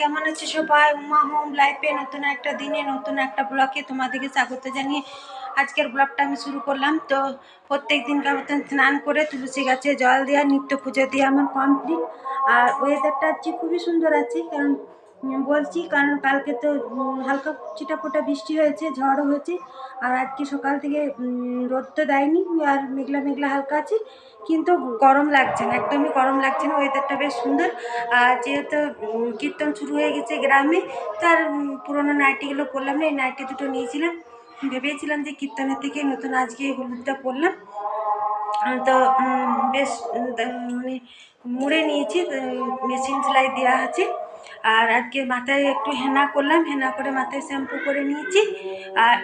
কেমন আছে সবাই? উমা হোম লাইফে নতুন একটা দিনে, নতুন একটা ব্লকে তোমাদেরকে স্বাগত জানিয়ে আজকের ব্লগটা আমি শুরু করলাম। তো প্রত্যেক দিনকার মতন স্নান করে তুলসী গাছে জল দেওয়া নিত্য পুজো দেওয়া আমার কমপ্লিট আর ওয়েদারটা আজকে খুবই সুন্দর আছে, কারণ বলছি, কারণ কালকে তো হালকা চিটাপোটা বৃষ্টি হয়েছে, ঝড়ও হয়েছে, আর আজকে সকাল থেকে রোদ তো দেয়নি, আর মেঘলা মেঘলা হালকা আছে, কিন্তু গরম লাগছে না, একদমই গরম লাগছে না ওয়েদারটা বেশ সুন্দর, আর যেহেতু কীর্তন শুরু হয়ে গেছে গ্রামে, তার পুরোনো নাইটিগুলো পরলাম না, এই নাইটি দুটো নিয়েছিলাম, ভেবেছিলাম যে কীর্তনের থেকে নতুন আজকে হলুদটা পরলাম তো বেশ মানে মুড়ে নিয়েছি মেশিন সেলাই দেওয়া আছে আর আজকে মাথায় একটু হেনা করলাম হেনা করে মাথায় শ্যাম্পু করে নিয়েছি। আর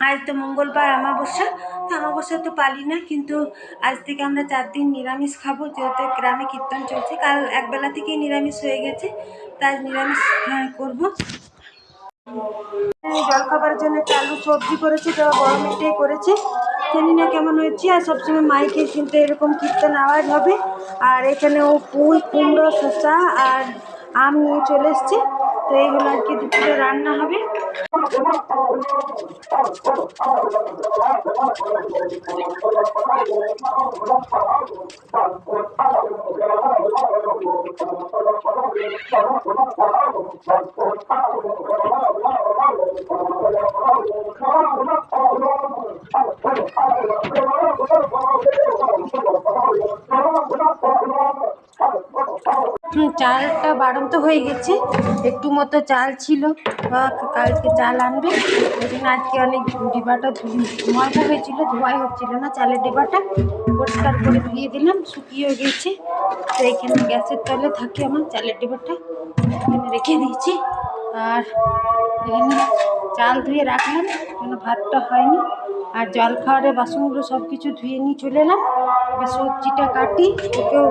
আজ তো মঙ্গলবার অমাবস্যা তো অমাবস্যা তো পালি না কিন্তু আজ থেকে আমরা চার দিন নিরামিষ খাব যেহেতু গ্রামে কীর্তন চলছে। কাল একবেলা থেকেই নিরামিষ হয়ে গেছে তাই নিরামিষ হ্যাঁ, করব। জলখাবারের জন্য একটা আলু সবজি করেছি তো বড় মেয়েটাই করেছে। জানি না কেমন হয়েছে আর সবসময় মাইকে কিন্তু এরকম কীর্তন আওয়াজ হবে। আর এখানে ও পুঁই কুমড়ো শসা আর আম নিয়ে চলে এসছে। তো এইগুলো আর কি দুপুরে রান্না হবে হুম, চালটা বাড়ন্ত হয়ে গেছে। একটু মতো চাল ছিল। কালকে চাল আনবে। ওই জন্য আজকে অনেক ডিবাটা ময়লা হয়েছিল, ধোয়াই হচ্ছিল না চালের ডিবাটা। পরিষ্কার করে ধুয়ে দিলাম শুকিয়ে গেছে। তো এখানে গ্যাসের তলে থাকে আমার চালের ডিবাটা। এখানে রেখে দিয়েছি। আর এখানে চাল ধুয়ে রাখলাম, কেন ভাতটা হয়নি। আর জল খাওয়ারের বাসনগুলো সব কিছু ধুয়ে নিয়ে চলে এলাম। সবজিটা কাটি, ওকেও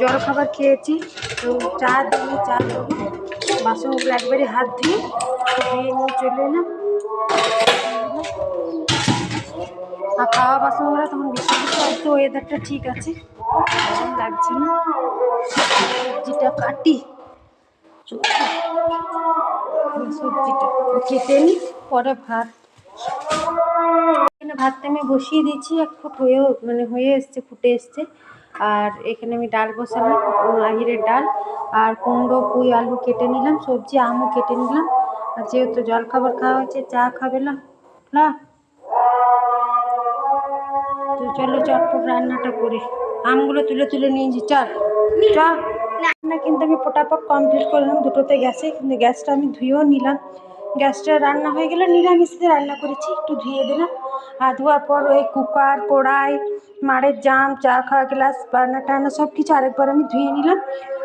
জল খাবার খেয়েছি। তো চা দিয়ে, চা দেবো বাসনগুলো একবারে হাত ধুয়ে ধুয়ে নিয়ে চলে এলাম। আর খাওয়া বাসনগুলো তখন একটু ওয়েদারটা ঠিক আছে। লাগছে না। সবজিটা কাটি। সবজিটা কেটে নিই পরে ভাত। ভাতটা আমি বসিয়ে দিয়েছি, এক ফুট হয়েও মানে হয়ে এসছে, ফুটে এসছে। আর এখানে আমি ডাল বসালাম আহিরের ডাল আর কুমড়ো, পুঁই, আলু কেটে নিলাম, সবজি, আমও কেটে নিলাম। আর যেহেতু জলখাবার খাওয়া হয়েছে, চা খাবে না। না তো চলো চটপট রান্নাটা করি। আমগুলো তুলে তুলে নিয়েছি চল। চল। রান্না কিন্তু আমি ফটাফট কমপ্লিট করলাম, দুটোতে গ্যাসে কিন্তু গ্যাসটা আমি ধুয়েও নিলাম। গ্যাসটা রান্না হয়ে গেলে নিরামিষে রান্না করেছি, একটু ধুয়ে দিলাম। আর ধোয়ার পর ওই কুকার, কড়াই, মাড়ের জাম, চা খাওয়া, গ্লাস বান্না টান্না সব কিছু আরেকবার আমি ধুয়ে নিলাম।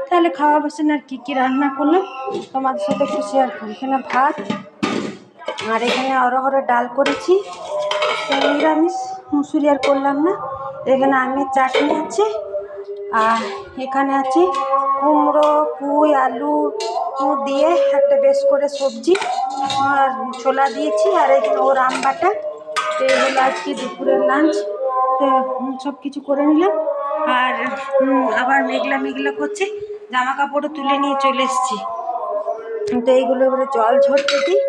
তাহলে খাওয়া বসে আর কী কী রান্না করলাম, তোমাদের সাথে একটু শেয়ার করি। এখানে ভাত আর এখানে অরহরের ডাল করেছি। নিরামিষ, মুসুরি আর করলাম না। এখানে আমের চাটনি আছে আর এখানে আছে কুমড়ো, পুঁই, আলু দিয়ে একটা বেশ করে সবজি আর ছোলা দিয়েছি আর এখানে ওর আম বাটা। তো এই হলো আজকে দুপুরের লাঞ্চ তো সব কিছু করে নিলাম। আর আবার মেঘলা মেঘলা করছে জামা কাপড়ও তুলে নিয়ে চলে এসেছি। তো এইগুলো এবারে জল ঝরতে দিই,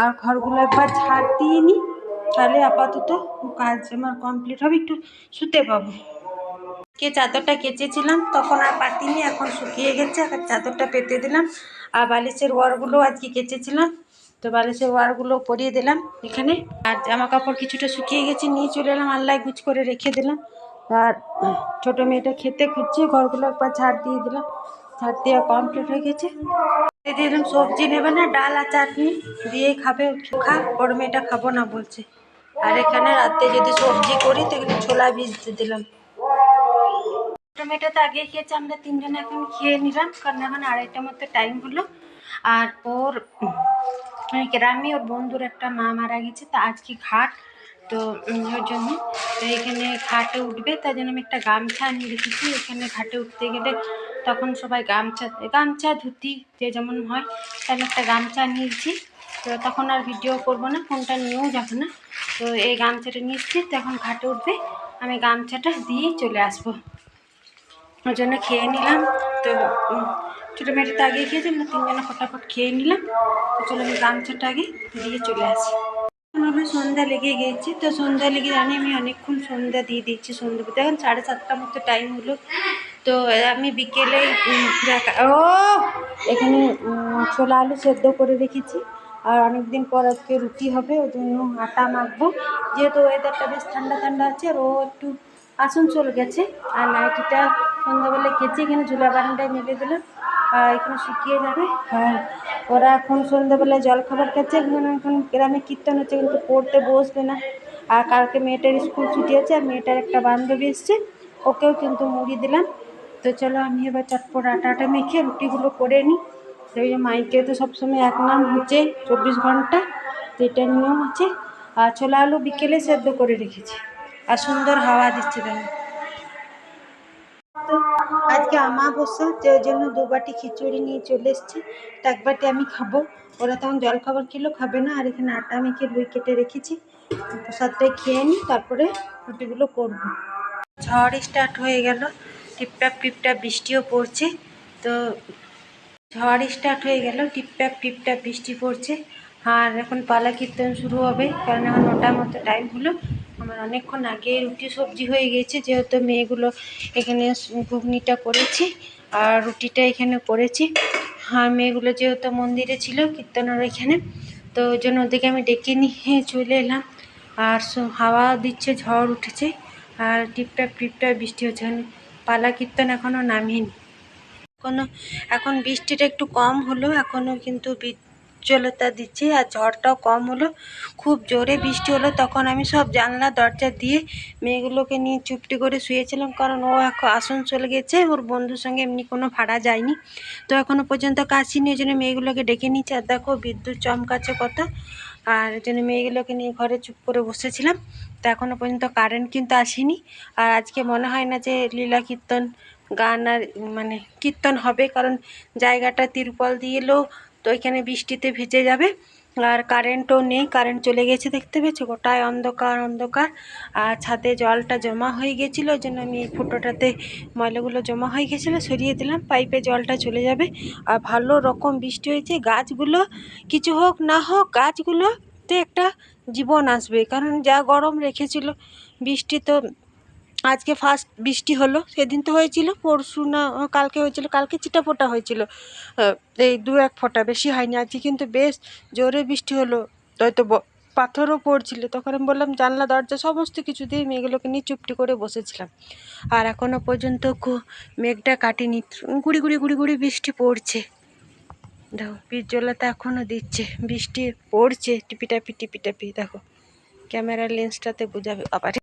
আর ঘরগুলো একবার ঝাড় দিয়ে নিই। তাহলে আপাতত কাজ আমার কমপ্লিট হবে, একটু শুতে পাবো। কে চাদরটা কেচেছিলাম, তখন আর পাতিনি, এখন শুকিয়ে গেছে এখন চাদরটা পেতে দিলাম। আর বালিশের ওয়ারগুলো আজকে কেচেছিলাম। তো বালিশের ওয়ারগুলো পরিয়ে দিলাম এখানে। আর জামা কাপড় কিছুটা শুকিয়ে গেছে, নিয়ে চলে এলাম আল্লাহ গুছ করে রেখে দিলাম। আর ছোটো মেয়েটা খেতে খুঁজছে, ঘরগুলো একবার ঝাড় দিয়ে দিলাম। ঝাড় দেওয়া কমপ্লিট হয়ে গেছে। দিয়ে দিলাম, সবজি নেবে না, ডাল আর চাটনি দিয়ে খাবে, খা, বড় মেয়েটা খাব না বলছে। আর এখানে রাতে যদি সবজি করি, তো এখানে ছোলা ভিজতে দিলাম। টমেটো তো আগে খেয়েছে, আমরা তিনজনে এখন খেয়ে নিলাম, কারণ এখন আড়াইটা মতো টাইম হলো। আর ওর গ্রামে ওর বন্ধুর একটা মা মারা গেছে, তা আজকে ঘাট, তো ওর জন্য। তো এখানে ঘাটে উঠবে তাই জন্য আমি একটা গামছা নিয়ে রেখেছি। এখানে ঘাটে উঠতে গেলে তখন সবাই গামছা গামছা, ধুতি, যে যেমন হয় তাহলে একটা গামছা নিয়েছি। তো তখন আর ভিডিও করব না, ফোনটা নিয়েও যাব না। তো এই গামছাটা নিয়েছি তো এখন ঘাটে উঠবে। আমি গামছাটা দিয়ে চলে আসব। ওর জন্য খেয়ে নিলাম। তো ছোটো মেয়েটা তো আগে খেয়েছে, আমরা তিনজনে ফটাফট খেয়ে নিলাম। তো চলো আমি গামছাটা আগে দিয়ে চলে আসি। আমার সন্ধ্যা লেগে গিয়েছে তো সন্ধ্যা লেগে জানি আমি অনেকক্ষণ সন্ধ্যা দিয়ে দিচ্ছি সন্ধ্যা এখন সাড়ে সাতটা মতো টাইম হলো। তো আমি বিকেলে ও! এখানে ছোলা আলু সেদ্ধ করে রেখেছি। আর অনেক দিন পর আজকে রুটি হবে, ওই জন্য আটা মাখবো। যেহেতু ওয়েদারটা বেশ ঠান্ডা ঠান্ডা আছে, আর ও একটু আসানসোল গেছে। আর নাইটিটা সন্ধ্যাবেলা কেচে এখানে ঝুলা বারান্দায় মেলে দিলাম। আর এখানে শুকিয়ে যাবে। আর ওরা এখন সন্ধ্যাবেলায় জল খাবার খাচ্ছে। এখন এখন গ্রামে কীর্তন হচ্ছে। কিন্তু পড়তে বসবে না। আর কালকে মেয়েটার স্কুল ছুটি আছে। আর মেয়েটার একটা বান্ধবী এসছে। ওকেও কিন্তু মুড়ি দিলাম। তো চলো আমি এবার চটপট আটাটা মেখে রুটিগুলো করে নিই। তো ওই মাইকে তো সবসময় এক নাম হচ্ছে চব্বিশ ঘণ্টা। তো এটা নিয়ম আছে আর ছোলা আলু বিকেলে সেদ্ধ করে রেখেছি। আর সুন্দর হাওয়া দিচ্ছে দেখো তো আজকে আমাবস্যা যে জন্য দু বাটি খিচুড়ি নিয়ে চলে এসেছি। এক বাটি আমি খাব। ওরা তখন জল খাবার খেলেও খাবে না। আর এখানে আটা মেখে রুই কেটে রেখেছি। প্রসাদটাই খেয়ে নিই, তারপরে রুটিগুলো করব। ঝড় স্টার্ট হয়ে গেল। টিপটাপ টিপটাপ বৃষ্টিও পড়ছে। তো ঝড় স্টার্ট হয়ে গেল। টিপটাপ টিপটাপ বৃষ্টি পড়ছে। আর এখন পালা কীর্তন শুরু হবে। কারণ এখন নটার মতো টাইম হলো। আমার অনেকক্ষণ আগে রুটি সবজি হয়ে গেছে যেহেতু মেয়েগুলো এখানে ঘুগনিটা করেছি আর রুটিটা এখানে করেছি। আর মেয়েগুলো যেহেতু মন্দিরে ছিল, কীর্তনের এখানে তো ওই জন্য ওদেরকে আমি ডেকে নিয়ে চলে এলাম। আর হাওয়া দিচ্ছে, ঝড় উঠেছে, আর টিপটাপ টিপটাপ বৃষ্টি হচ্ছে। এখন পালা কীর্তন এখনও নামিনি। এখনও, এখন বৃষ্টিটা একটু কম হলো এখনও কিন্তু বিজ্জ্বলতা দিচ্ছে আর ঝড়টাও কম হলো। খুব জোরে বৃষ্টি হলো। তখন আমি সব জানলা, দরজা দিয়ে মেয়েগুলোকে নিয়ে চুপটি করে শুয়েছিলাম। কারণ ও এখন আসানসোল গেছে। ওর বন্ধুর সঙ্গে এমনি কোনো ভাড়া যায়নি। তো এখনও পর্যন্ত কাশিনি ওই জন্য মেয়েগুলোকে ডেকে নিচ্ছে আর দেখো বিদ্যুৎ চমকাচ্ছে কত। আর ওই জন্য মেয়েগুলোকে নিয়ে ঘরে চুপ করে বসেছিলাম। তো এখনও পর্যন্ত কারেন্ট কিন্তু আসেনি। আর আজকে মনে হয় না যে লীলা কীর্তন গান আর মানে কীর্তন হবে। কারণ জায়গাটা তিরপল দিয়ে এলেও তো ওইখানে বৃষ্টিতে ভিজে যাবে। আর কারেন্টও নেই কারেন্ট চলে গেছে দেখতে পেয়েছ? গোটায় অন্ধকার অন্ধকার। আর ছাদে জলটা জমা হয়ে গেছিল, ওই জন্য আমি এই ফুটোটাতে ময়লাগুলো জমা হয়ে গেছিল, সরিয়ে দিলাম, পাইপে জলটা চলে যাবে। আর ভালো রকম বৃষ্টি হয়েছে, গাছগুলো কিছু হোক না হোক, গাছগুলোতে একটা জীবন আসবে, কারণ যা গরম রেখেছিল বৃষ্টি তো আজকে ফার্স্ট বৃষ্টি হলো, সেদিন তো হয়েছিল, পরশু না কালকে হয়েছিল, কালকে চিটা ফোটা হয়েছিল এই দু এক ফোঁটা, বেশি হয়নি আজকে, কিন্তু বেশ জোরে বৃষ্টি হলো। হয়তো পাথরও পড়ছিল, তখন আমি বললাম, জানলা, দরজা, সমস্ত কিছু দিয়ে মেয়েগুলোকে নিয়ে চুপটি করে বসেছিলাম। আর এখনও পর্যন্ত মেঘটা কাটেনি গুড়ি গুড়ি গুড়ি গুড়ি বৃষ্টি পড়ছে। দেখো বিজ্জলাটা এখনও দিচ্ছে, বৃষ্টি পড়ছে টিপিটাপি টিপিটাপি দেখো। ক্যামেরার লেন্সটাতে বোঝাবে আবার